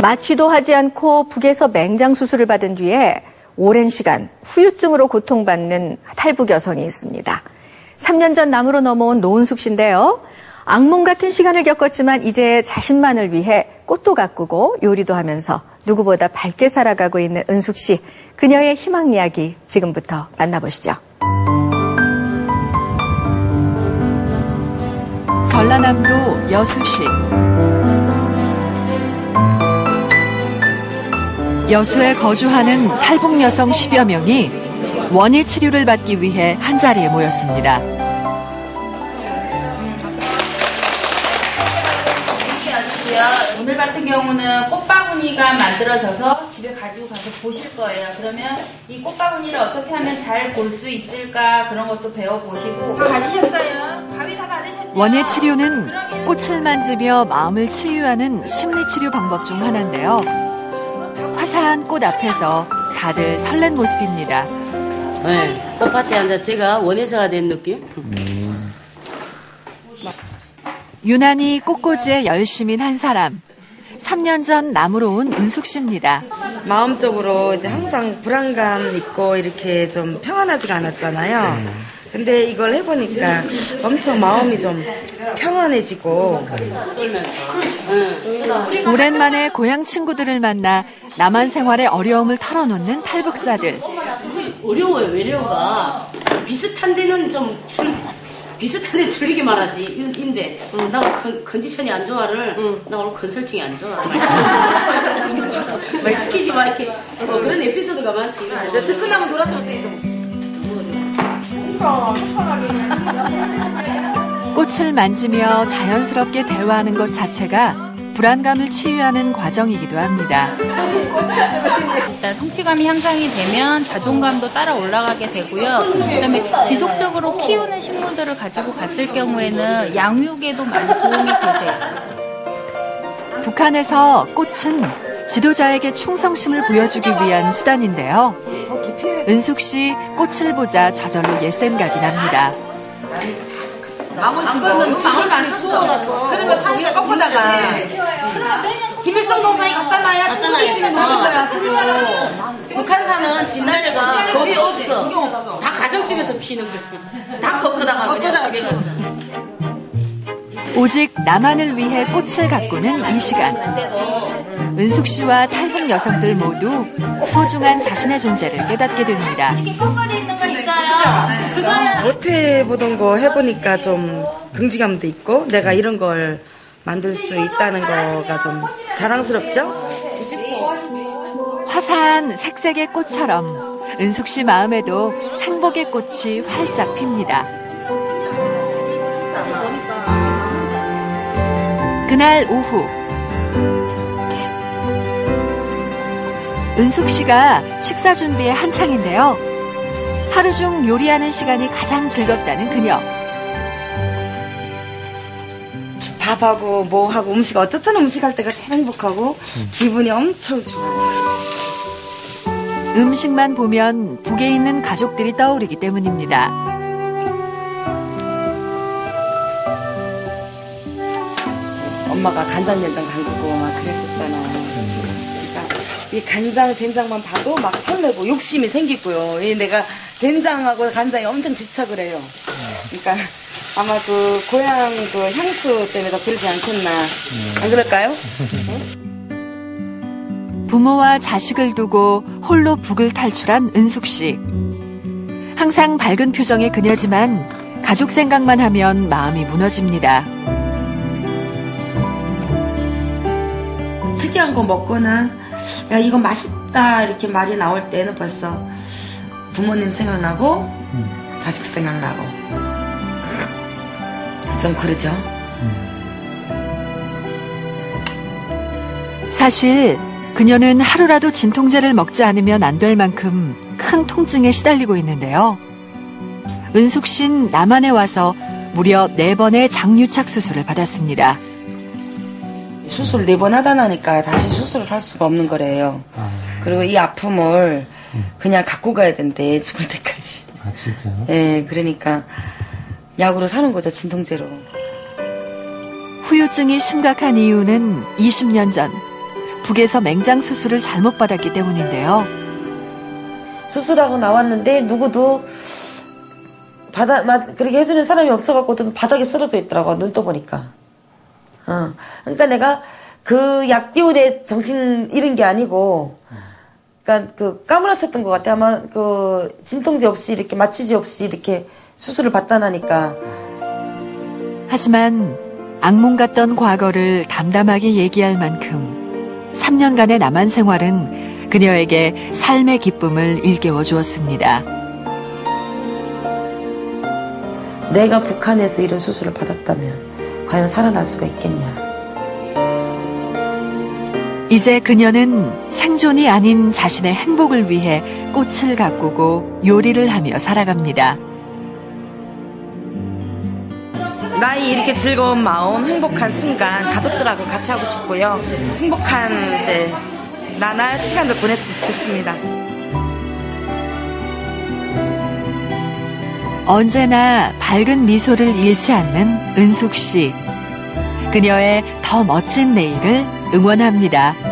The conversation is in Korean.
마취도 하지 않고 북에서 맹장 수술을 받은 뒤에 오랜 시간 후유증으로 고통받는 탈북 여성이 있습니다. 3년 전 남으로 넘어온 노은숙 씨인데요. 악몽 같은 시간을 겪었지만 이제 자신만을 위해 꽃도 가꾸고 요리도 하면서 누구보다 밝게 살아가고 있는 은숙 씨. 그녀의 희망 이야기 지금부터 만나보시죠. 전라남도 여수시 여수에 거주하는 탈북 여성 10여 명이 원예 치료를 받기 위해 한자리에 모였습니다. 오늘 같은 경우는 꽃바구니가 만들어져서 집에 가지고 가서 보실 거예요. 그러면 이 꽃바구니를 어떻게 하면 잘 볼 수 있을까 그런 것도 배워보시고 다 가지셨어요? 가위 다 받으셨죠? 원예 치료는 꽃을 만지며 마음을 치유하는 심리 치료 방법 중 하나인데요. 화사한 꽃 앞에서 다들 설렌 모습입니다. 네, 꽃밭에 앉아 제가 원예사가 된 느낌? 유난히 꽃꽂이에 열심인 한 사람. 3년 전 남으로 온 은숙 씨입니다. 마음적으로 이제 항상 불안감 있고 이렇게 좀 평안하지가 않았잖아요. 근데 이걸 해보니까 엄청 마음이 좀 평안해지고 오랜만에 고향 친구들을 만나 남한 생활의 어려움을 털어놓는 탈북자들. 어려워요, 외래어가. 비슷한 데는 좀 줄, 비슷한 데는 줄이게 말하지. 인- 인데, 나 오늘 컨, 컨디션이 안 좋아를, 나 오늘 컨설팅이 안 좋아. 말 시키지 마. 말 시키지 마. 이렇게. 어, 그런 에피소드가 많지. 어. 뜨끈하면 돌아서 때 있어. 꽃을 만지며 자연스럽게 대화하는 것 자체가 불안감을 치유하는 과정이기도 합니다. 일단 성취감이 향상이 되면 자존감도 따라 올라가게 되고요. 그다음에 지속적으로 키우는 식물들을 가지고 갔을 경우에는 양육에도 많이 도움이 되세요. 북한에서 꽃은 지도자에게 충성심을 보여주기 위한 수단인데요. 은숙 씨 꽃을 보자 저절로 옛 생각이 납니다. 안 사이에 꺾어다가 김일성 동상이 갖다 놔야 친구들이 놀더라고. 북한산은 진달래가 거의 없어. 다 가정집에서 피는 거야. 다 꺾어다가 그냥 집에 갔어. 오직 나만을 위해 꽃을 가꾸는 이 시간. 은숙 씨와 탈북 여성들 모두 소중한 자신의 존재를 깨닫게 됩니다. 그거는 못 해보던 거 해보니까 좀 긍지감도 있고 내가 이런 걸 만들 수 있다는 거가 좀 자랑스럽죠? 화사한 색색의 꽃처럼 은숙 씨 마음에도 행복의 꽃이 활짝 핍니다. 그날 오후 은숙 씨가 식사 준비에 한창인데요. 하루 중 요리하는 시간이 가장 즐겁다는 그녀. 밥하고 뭐하고 음식 어떻든 음식 할 때가 제일 행복하고 기분이 엄청 좋아요. 음식만 보면 북에 있는 가족들이 떠오르기 때문입니다. 엄마가 간장 된장 담그고 막 그랬었잖아. 그러니까 이 간장 된장만 봐도 막 설레고 욕심이 생기고요. 이 내가 된장하고 간장이 엄청 집착을 해요. 그러니까 아마 그 고향 그 향수 때문에 더 그러지 않겠나. 안 그럴까요? 부모와 자식을 두고 홀로 북을 탈출한 은숙 씨. 항상 밝은 표정의 그녀지만 가족 생각만 하면 마음이 무너집니다. 특이한 거 먹거나 야 이거 맛있다 이렇게 말이 나올 때는 벌써 부모님 생각나고 자식 생각나고 좀 그러죠. 사실 그녀는 하루라도 진통제를 먹지 않으면 안 될 만큼 큰 통증에 시달리고 있는데요. 은숙 씨는 남한에 와서 무려 네번의 장유착 수술을 받았습니다. 수술 네 번 하다 나니까 다시 수술을 할 수가 없는 거래요. 그리고 이 아픔을 그냥 갖고 가야 된대 죽을 때까지. 아 진짜요? 예, 그러니까 약으로 사는 거죠 진통제로. 후유증이 심각한 이유는 20년 전 북에서 맹장 수술을 잘못 받았기 때문인데요. 수술하고 나왔는데 누구도 받아 맞 그렇게 해주는 사람이 없어갖고 좀 바닥에 쓰러져 있더라고 눈 떠보니까. 어 그러니까 내가 그약 때문에 정신 잃은 게 아니고, 그러니까 그 까무라쳤던 것 같아. 아마 그 진통제 없이 이렇게 마취제 없이 이렇게 수술을 받다 나니까. 하지만 악몽 같던 과거를 담담하게 얘기할 만큼 3년간의 남한 생활은 그녀에게 삶의 기쁨을 일깨워 주었습니다. 내가 북한에서 이런 수술을 받았다면 과연 살아날 수가 있겠냐. 이제 그녀는 생존이 아닌 자신의 행복을 위해 꽃을 가꾸고 요리를 하며 살아갑니다. 나의 이렇게 즐거운 마음, 행복한 순간 가족들하고 같이 하고 싶고요. 행복한 이제 나날 시간을 보냈으면 좋겠습니다. 언제나 밝은 미소를 잃지 않는 은숙 씨. 그녀의 더 멋진 내일을 응원합니다.